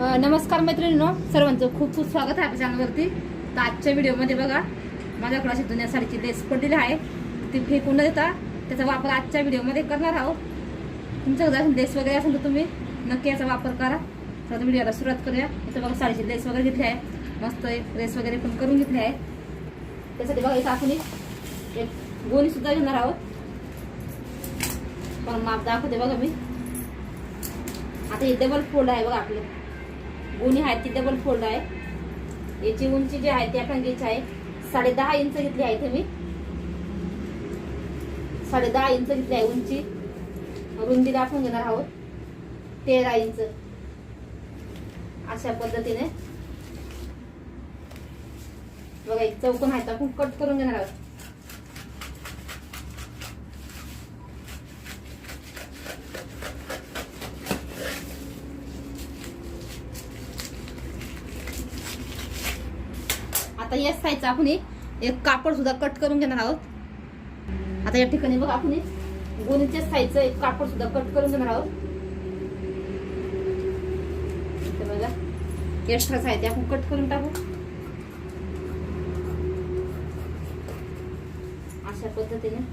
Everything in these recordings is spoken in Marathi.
नमस्कार मैत्रिणींनो सर्वांचं खूप खूप स्वागत आहे आपल्या चॅनलवरती. तर आजच्या व्हिडिओमध्ये बघा माझ्याकडे अशी जुन्या साडीची लेस पडलेली आहे. ती फेकून न देता त्याचा वापर आजच्या व्हिडिओमध्ये करणार आहोत. तुमच्याकडे जर लेस वगैरे असेल तर तुम्ही नक्की याचा वापर करा. तर व्हिडिओला सुरुवात करूया. इथं बघा साडीची लेस वगैरे घेतली आहे. मस्त एक लेस वगैरे पण करून घेतली आहे. त्यासाठी बघा इथं आपण एक गोणीसुद्धा घेणार आहोत. पण माप दाखवते बघा मी. आता हे डबल फोल्ड आहे बघा आपले. उनी आहे ती डबल फोल्ड आहे. याची उंची जी आहे ती आपण घ्यायची आहे. साडे दहा इंच घेतली आहे इथे मी. साडे दहा इंच घेतली आहे उंची. रुंदी आपण घेणार आहोत. तेरा इंच. अशा पद्धतीने. बघा एक चौकोन आहे तर आपण कट करून घेणार आहोत. आता या साईजचा आपण एक कापड सुद्धा कट करून घेणार आहोत. आता या ठिकाणी बघ आपण गोणीच्या साईजचं एक कापड सुद्धा कट करून घेणार आहोत. बघा एक्स्ट्राच आहे ते आपण कट करून टाकू. अशा पद्धतीने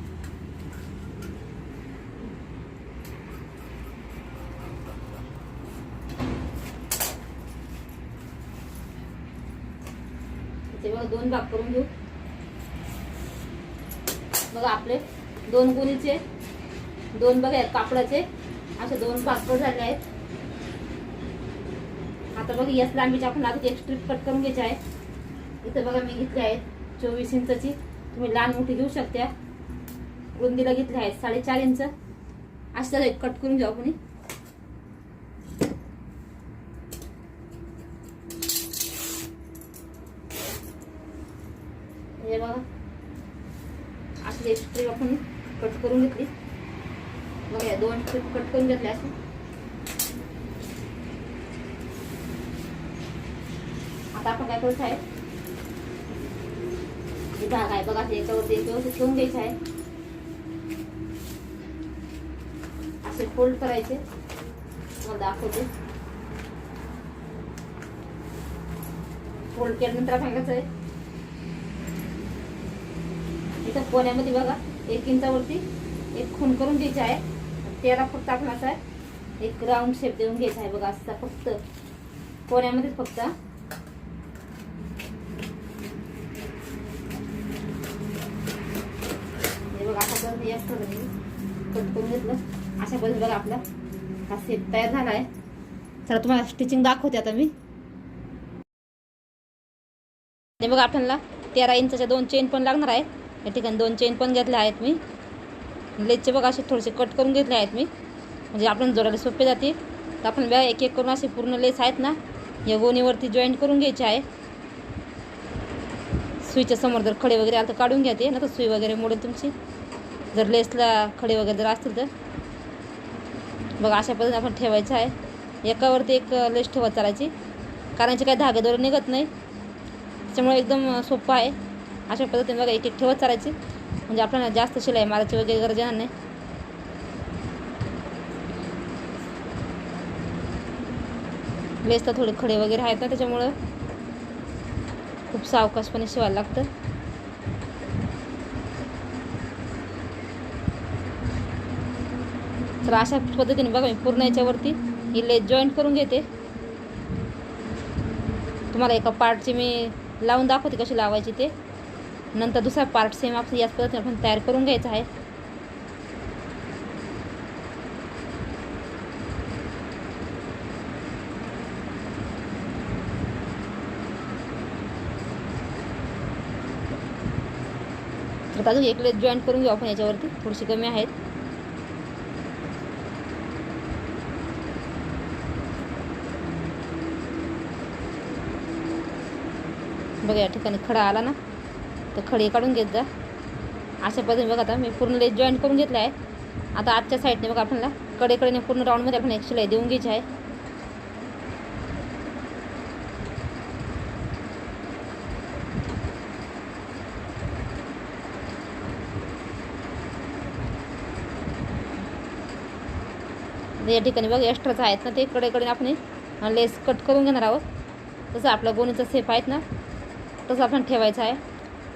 इथे बघा दोन भाग करून घेऊ. बघा आपले दोन गुणीचे दोन बघा आहेत कापडाचे असे दोन भाग झाले आहेत. आता बघा याच लांबीच्या आपण आता एक स्ट्रीप कट करून घ्यायची आहे इथं बघा मी घेतली आहे चोवीस इंचची. तुम्ही लहान मोठी घेऊ शकता. रुंदीला घेतली आहेत साडेचार इंच. असं कट करून घेऊ आपण. हे बघा. अशी एक स्ट्रीप आपण कट करून घेतली. बघा या दोन स्ट्रीप कट करून घेतल्या असं आता आपण काय करायचं आहे? ही धागा आहे बघा याच्यावरती एक व्यवस्थित ठेवून घ्यायचं आहे. असे फोल्ड करायचे. तुम्हाला दाखवते. फोल्ड केल्यानंतर आपण कसं आहे? इथं पोण्यामध्ये बघा एक इंचावरती एक खून करून घ्यायची आहे. त्याला फक्त आपण असा एक राऊंड शेप देऊन घ्यायचा आहे बघा असा फक्त. पोण्यामध्येच फक्त. हे बघा अशा पद्धतीने या कट करून घेतलं. अशा पद्धतीने बघा आपला हा सेट तयार झाला आहे. चला तुम्हाला स्टिचिंग दाखवते आता मी. बघा आपल्याला तेरा इंचाच्या दोन चेन पण लागणार आहेत या ठिकाणी दोन चेन पण घेतल्या आहेत मी. लेसचे बघा असे थोडेसे कट करून घेतले आहेत मी. म्हणजे आपण जोडायला सोपे जाते तर आपण बघा एक एक करून असे पूर्ण लेस आहेत ना या गोणीवरती जॉईंट करून घ्यायचे आहे. सुईच्या समोर जर खडे वगैरे आलं तर काढून घ्या ते ना तर सुई वगैरे मोडेल तुमची. जर लेसला खडे वगैरे जर असतील तर. बघा अशा पद्धतीने आपण ठेवायचं आहे. एकावरती एक लेस ठेवत चालायची. कारण याचे काही धागेदोरे निघत नाही. त्याच्यामुळे एकदम सोपं आहे. अशा पद्धतीने बघा एक एक ठेवत चालायची. म्हणजे आपल्याला जास्त शिलाई मारायची वगैरे गरज येणार नाही. लेसला थोडे खडे वगैरे आहेत ना त्याच्यामुळं खूप सावकाशपणे शिवायला लागतं. तर अशा पद्धतीने बघा मी पूर्ण याच्यावरती ही लेस जॉईंट करून घेते. तुम्हाला एका पार्टची मी लावून दाखवते कशी लावायची ते. नंतर दुसरा पार्ट सेम आपण याच पद्धतीने आपण तयार करून घ्यायचा आहे. तर अजून एक लेस जॉईंट करून घेऊ आपण याच्यावरती. थोडीशी कमी आहेत. बघा या ठिकाणी खडा आला ना. तर खडे काढून घेत जा. अशा पद्धतीने बघा आता मी पूर्ण लेस जॉईंट करून घेतला आहे. आता आजच्या साईडने बघा आपल्याला कडेकडेने पूर्ण राऊंडमध्ये आपण एक शिलाई देऊन घ्यायची आहे. या ठिकाणी बघा एक्स्ट्राचं आहेत ना ते कडेकडे आपण लेस कट करून घेणार आहोत. तसं आपलं गोणीचं सेफ आहेत ना तसं आपण ठेवायचं आहे.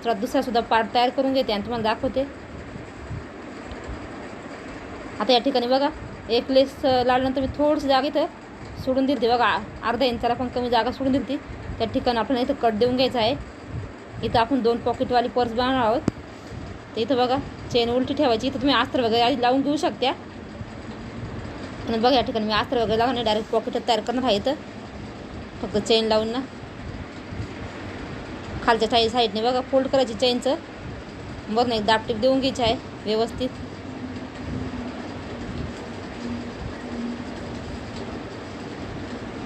तर दुसरासुद्धा पार्ट तयार करून घेते आणि तुम्हाला दाखवते. आता या ठिकाणी बघा एक लेस लावल्यानंतर मी थोडीशी जागा इथं सोडून दिली बघा अर्धा इंचाला पण कमी जागा सोडून दिली त्या ठिकाणी आपल्याला इथं कट देऊन घ्यायचं आहे. इथं आपण दोन पॉकेटवाली पर्स बनवणार आहोत. तर इथं बघा चेन उलटी ठेवायची. इथं तुम्ही अस्त्र वगैरे आधी लावून घेऊ शकता आणि बघा या ठिकाणी मी अस्त्र वगैरे लावून डायरेक्ट पॉकेटात तयार करणार आहे इथं. फक्त चेन लावून ना. खालच्या साई साईडने बघा फोल्ड करायची चेनचं बघ एक दापटीप देऊन घ्यायची आहे व्यवस्थित.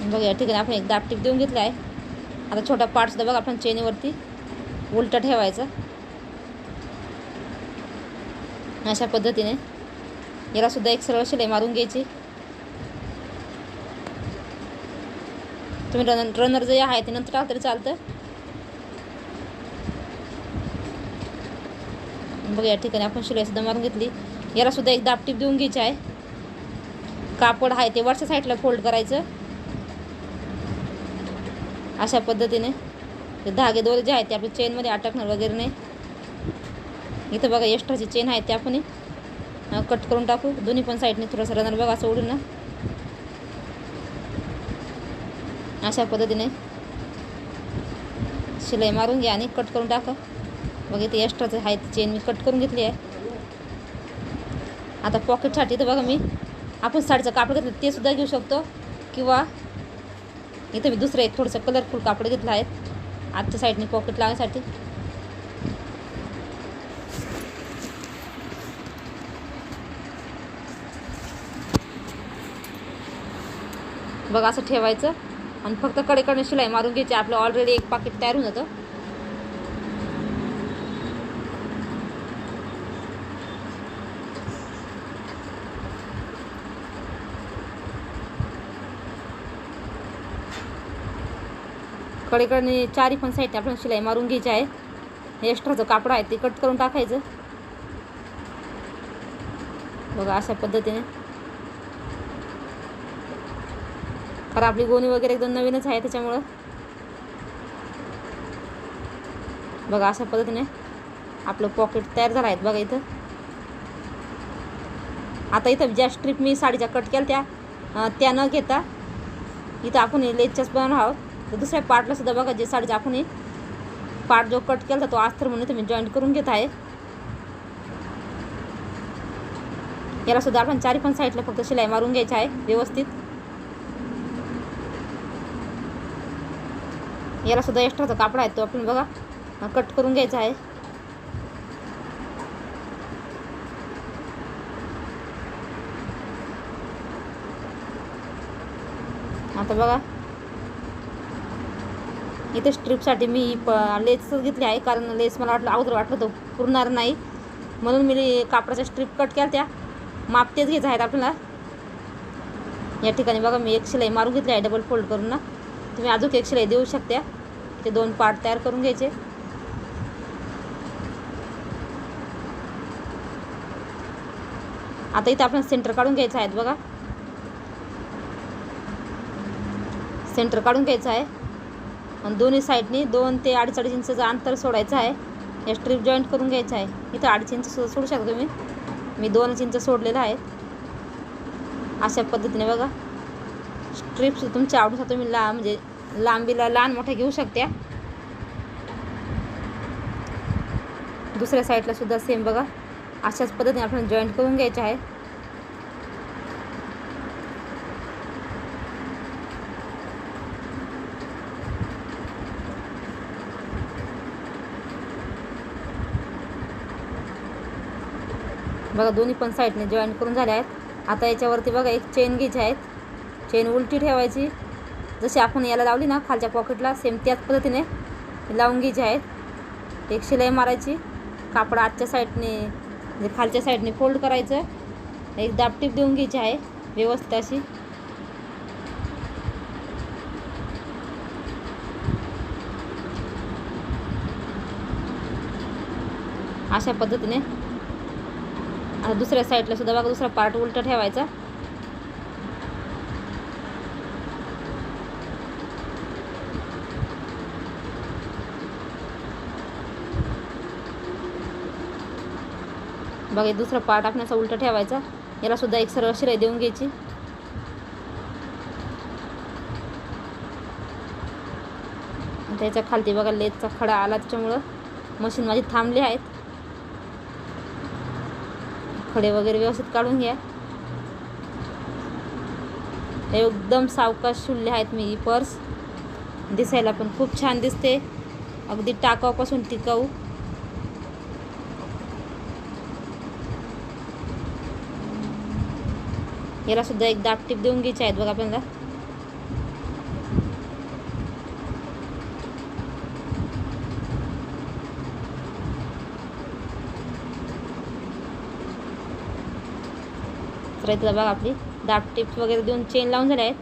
बघा या ठिकाणी आपण एक दापटीप देऊन घेतला आहे. आता छोटा पार्टसुद्धा बघा आपण चेनीवरती उलटा ठेवायचा. अशा पद्धतीने. याला सुद्धा एक सरळ शिलाई मारून घ्यायची. तुम्ही रन रनर जे आहे ते नंतर टाकलं तरी चालतं. बघा या ठिकाणी आपण शिलाई सुद्धा मारून घेतली. याला सुद्धा एक दापटीप देऊन घ्यायची आहे. कापड आहे ते वरच्या साईडला फोल्ड करायचं. अशा पद्धतीने. ते धागे दोरे जे आहेत ते आपल्या चेनमध्ये अटकणार वगैरे नाही. इथं बघा एक्स्ट्राची चेन आहे ते आपण कट करून टाकू. दोन्ही पण साईडने थोडंसं रनर बघा असं उडून ना. अशा पद्धतीने. शिलाई मारून घ्या आणि कट करून टाका. बघा इथे एक्स्ट्राचं आहे ती चेन मी कट करून घेतली आहे. आता पॉकेटसाठी तर बघा मी आपण साडीचं कापड घेतलं ते सुद्धा घेऊ शकतो. किंवा इथं मी दुसरं एक थोडंसं कलरफुल कापड घेतलं आहे. आजच्या साईडने पॉकेट लावण्यासाठी बघा असं ठेवायचं. आणि फक्त कडेकडे शिलाई मारून घ्यायची आपलं ऑलरेडी एक पाकिट तयार होऊन जातं. कडेकडे चारी पण साईडने आपल्याला शिलाई मारून घ्यायची आहे. हे एक्स्ट्राचं कापड आहे ते कट करून टाकायचं. बघा अशा पद्धतीने. कारण आपली गोणी वगैरे एकदम नवीनच आहे त्याच्यामुळं. बघा अशा पद्धतीने आपलं पॉकेट तयार झालं आहे बघा इथं. आता इथं ज्या स्ट्रीप मी साडीच्या कट केल्या त्या त्या न घेता इथं आपण लेचच्याच बनवणार आहोत. तर दुसऱ्या पार्टला सुद्धा बघा जे साडीचा आपण पार्ट जो कट केला तो आस्तर म्हणून तुम्ही जॉईंट करून घेत आहे. याला सुद्धा आपण चारी पण साईडला फक्त शिलाई मारून घ्यायची आहे व्यवस्थित. याला सुद्धा एक्स्ट्राचा कापडा आहे तो आपण बघा कट करून घ्यायचा आहे. आता बघा इथे स्ट्रीपसाठी मी प लेसच घेतली आहे कारण लेस मला वाटलं अगोदर वाटलं तो पुरणार नाही. म्हणून मी कापडाच्या स्ट्रीप कट केल्या त्या. माप तेच घ्यायचं आहेत आपल्याला. या ठिकाणी बघा मी एक शिलाई मारून घेतली आहे डबल फोल्ड करून ना. तुम्ही अजून एक शिलाई देऊ शकता. ते दोन पार्ट तयार करून घ्यायचे. आता इथं आपण सेंटर काढून घ्यायचं आहेत बघा. सेंटर काढून घ्यायचं आहे. आणि दोन्ही साईडनी दोन ते अडीच अडीच इंचचं अंतर सोडायचं आहे या स्ट्रीप जॉईंट करून घ्यायचं आहे इथं अडीच इंच सो- सोडू शकता तुम्ही. मी दोनच इंच सोडलेलं आहे. अशा पद्धतीने बघा. स्ट्रिप्स तुमच्या आवडीनुसार तुम्ही ला म्हणजे लांबीला लहान मोठ्या घेऊ शकत्या. दुसऱ्या साईडला सुद्धा सेम बघा. अशाच पद्धतीने आपण जॉईंट करून घ्यायचे आहे. बघा दोन्ही पण साईडने जॉईंट करून झाले आहेत. आता याच्यावरती बघा एक चेन घ्यायची आहेत चेन उलटी ठेवायची. जशी आपण याला लावली ना खालच्या पॉकेटला सेम त्याच पद्धतीने लावून घ्यायची आहेत. एक शिलाई मारायची. कापड आजच्या साईडने म्हणजे खालच्या साईडने फोल्ड करायचं. एक दापटीप देऊन घ्यायची आहे व्यवस्थित अशी. अशा पद्धतीने दुसऱ्या साईडला सुद्धा बघा दुसरा पार्ट उलटा ठेवायचा. बघा दुसरा पार्ट आपण्याचा उलटा ठेवायचा. याला सुद्धा एक सरळ शिराई देऊन घ्यायची. त्याच्या खालती बघा लेथचा खडा आला त्याच्यामुळं. मशीन माझी थांबली आहेत. खडे वगैरे व्यवस्थित काढून घ्या. एकदम सावकाश शुल्ले आहेत मी ही पर्स. दिसायला पण खूप छान दिसते. अगदी टाकाऊपासून टिकाऊ. याला सुद्धा एक दाब टीप देऊन घ्यायची आहेत बघा आपल्याला. तर इथं बघा आपली दाब टिप्स वगैरे देऊन चेन लावून झाल्या आहेत.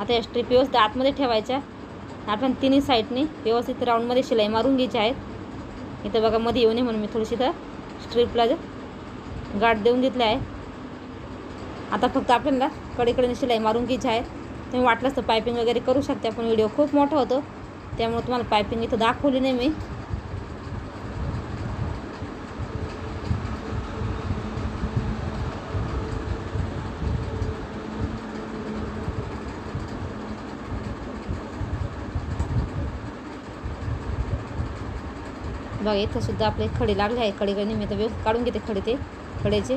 आता या स्ट्रीप व्यवस्थित आतमध्ये ठेवायच्या. आपण तिन्ही साईडने व्यवस्थित राऊंडमध्ये शिलाई मारून घ्यायची आहेत. इथं बघा मध्ये येऊ नये म्हणून मी थोडीशी तर स्ट्रीपला गाठ देऊन घेतली आहे आता फक्त आपल्याला कडेकडे शिलाई मारून घ्यायची आहे. तुम्ही वाटलंच तर पायपिंग वगैरे करू शकता पण व्हिडिओ खूप मोठा होतो. त्यामुळे तुम्हाला पायपिंग इथं दाखवली नाही मी. बघा इथं सुद्धा आपले खडे लागले आहे खडे मी तर व्यवस्थित काढून घेते खडे ते खडेचे.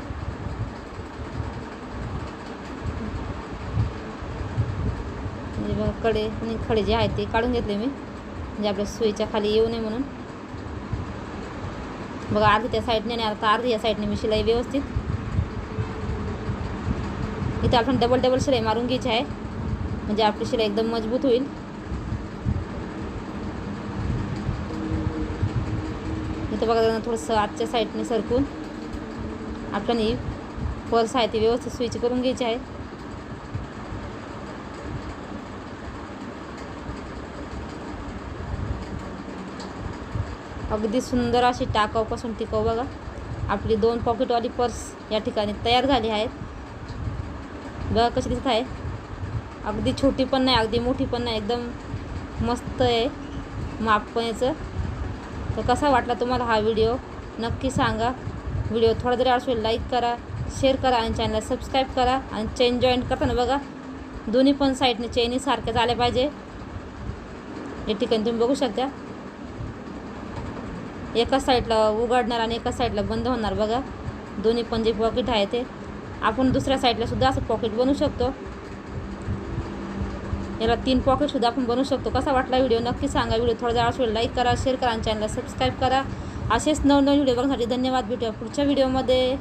म्हणजे बघा कडे आणि खडे जे आहेत ते काढून घेतले मी. म्हणजे आपल्या सुईच्या खाली येऊ नये म्हणून. बघा अर्धी त्या साईडने आणि आता अर्धी या साईडने मी शिलाई व्यवस्थित. इथं आपण डबल डबल शिलाई मारून घ्यायची आहे. म्हणजे आपली शिलाई एकदम मजबूत होईल. इथं बघा थोडंसं आजच्या साईडने सरकून आपण ही पर्स आहे ती व्यवस्थित स्विच करून घ्यायची आहे. अगदी सुंदर अशी टाकाऊपासून टिकाऊ बघा. आपली दोन पॉकेटवाली पर्स या ठिकाणी तयार झाली आहेत. बघा कशी दिसत आहे. अगदी छोटी पण नाही अगदी मोठी पण नाही एकदम मस्त आहे. माप पण याचं. तर कसा वाटला तुम्हाला हा व्हिडिओ नक्की सांगा. व्हिडिओ थोडा जरी असेल लाईक करा शेअर करा आणि चॅनलला सबस्क्राईब करा आणि चेन जॉईन करताना बघा दोन्ही पण साईडने चेनी सारख्याच आल्या पाहिजे. या ठिकाणी तुम्ही बघू शकता. एका साईडला उघडणार आणि एका साईडला बंद होणार बघा. दोन्ही पण जे पॉकेट आहे ते. आपण दुसऱ्या साईडला सुद्धा असं पॉकेट बनवू शकतो. याला तीन पॉकेटसुद्धा आपण बनवू शकतो. कसा वाटला व्हिडिओ नक्की सांगा. व्हिडिओ थोडा जरा असेल लाईक करा शेअर करा आणि चॅनलला सबस्क्राईब करा. असेच नवनवीन व्हिडिओ बघण्यासाठी धन्यवाद. भेटूया पुढच्या व्हिडिओमध्ये.